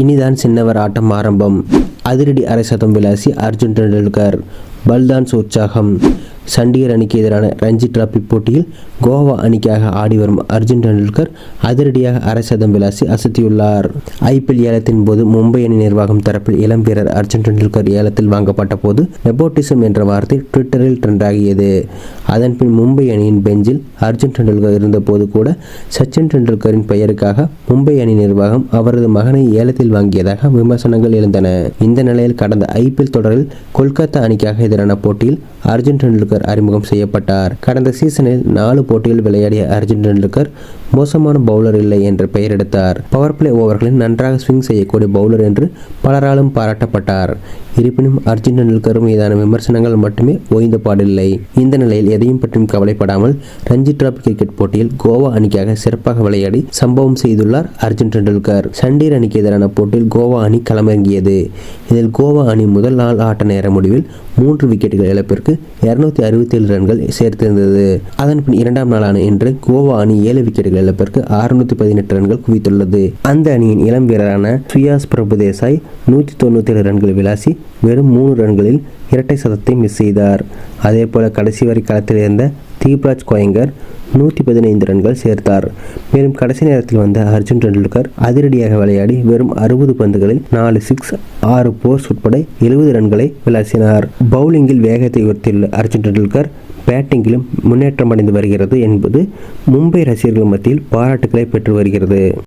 இனிதான் சின்னவர் ஆட்டம் ஆரம்பம். அதிரடி அரை சதம் விளாசி அர்ஜுன் டெண்டுல்கர். பல்தான்ஸ் உற்சாகம். சண்டிகர் அணிக்கு எதிரான ரஞ்சி டிராபி போட்டியில் கோவா அணிக்காக ஆடி வரும் அர்ஜுன் டெண்டுல்கர் அதிரடியாக அரை சதம் விளாசி அசத்தியுள்ளார். ஐபிஎல் ஏலத்தின் போது மும்பை அணி நிர்வாகம் தரப்பில் இளம் வீரர் அர்ஜுன் டெண்டுல்கர் ஏலத்தில் வாங்கப்பட்ட போது நெபோட்டிசம் என்ற வார்த்தை ட்விட்டரில் ட்ரெண்டாகியது அதன்பின் மும்பை அணியின் பெஞ்சில் அர்ஜுன் டெண்டுல்கர் இருந்தபோது கூட சச்சின் டெண்டுல்கரின் பெயருக்காக மும்பை அணி நிர்வாகம் அவரது மகனை ஏலத்தில் வாங்கியதாக விமர்சனங்கள் எழுந்தன. இந்த நிலையில் கடந்த ஐபிஎல் தொடரில் கொல்கத்தா அணிக்காக எதிரான போட்டியில் அர்ஜுன் டெண்டுல்கர் அறிமுகம் செய்யப்பட்டார். கடந்த சீசனில் நாலு போட்டியில் விளையாடிய அர்ஜுன் டெண்டுல்கர் மோசமான பவுலர் இல்லை என்று பெயர் எடுத்தார். பவர் பிளே ஓவர்களில் நன்றாக ஸ்விங் செய்யக்கூடிய பவுலர் என்று பலராலும் பாராட்டப்பட்டார். இருப்பினும் அர்ஜுன் டெண்டுல்கர் மீதான விமர்சனங்கள் மட்டுமே ஓய்ந்த பாடில்லை. இந்த நிலையில் எதையும் பற்றியும் கவலைப்படாமல் ரஞ்சி டிராபி கிரிக்கெட் போட்டியில் கோவா அணிக்காக சிறப்பாக விளையாடி சம்பவம் செய்துள்ளார் அர்ஜுன் டெண்டுல்கர் சண்டீர் அணிக்கு எதிரான போட்டியில் கோவா அணி களமிறங்கியது. இதில் கோவா அணி முதல் நாள் ஆட்ட நேர முடிவில் மூன்று விக்கெட்டுகள் இழப்பிற்கு இருநூத்தி அறுபத்தி ஏழு ரன்கள் சேர்த்திருந்தது. அதன் பின் இரண்டாம் நாளான இன்று கோவா அணி ஏழு விக்கெட்டுகள் இழப்பிற்கு அறுநூத்தி பதினெட்டு ரன்கள் குவித்துள்ளது. அந்த அணியின் இளம் வீரரான சுயாஸ் பிரபுதேசாய் நூற்றி தொண்ணூத்தி ஏழு ரன்கள் விளாசி வெறும் மூணு ரன்களில் இரட்டை சதத்தை மிஸ் செய்தார். அதேபோல கடைசி வரை களத்தில் இருந்த தீப்ராஜ் கோயங்கர் நூற்றி பதினைந்து ரன்கள் சேர்த்தார். மேலும் கடைசி நேரத்தில் வந்த அர்ஜுன் டெண்டுல்கர் அதிரடியாக விளையாடி வெறும் அறுபது பந்துகளில் நாலு சிக்ஸ் ஆறு போர்ஸ் உட்பட எழுபது ரன்களை விளாசினார். பவுலிங்கில் வேகத்தை உயர்த்தியுள்ள அர்ஜுன் டெண்டுல்கர் பேட்டிங்கிலும் முன்னேற்றம் அடைந்து வருகிறது என்பது மும்பை ரசிகர்கள் மத்தியில் பாராட்டுக்களை பெற்று வருகிறது.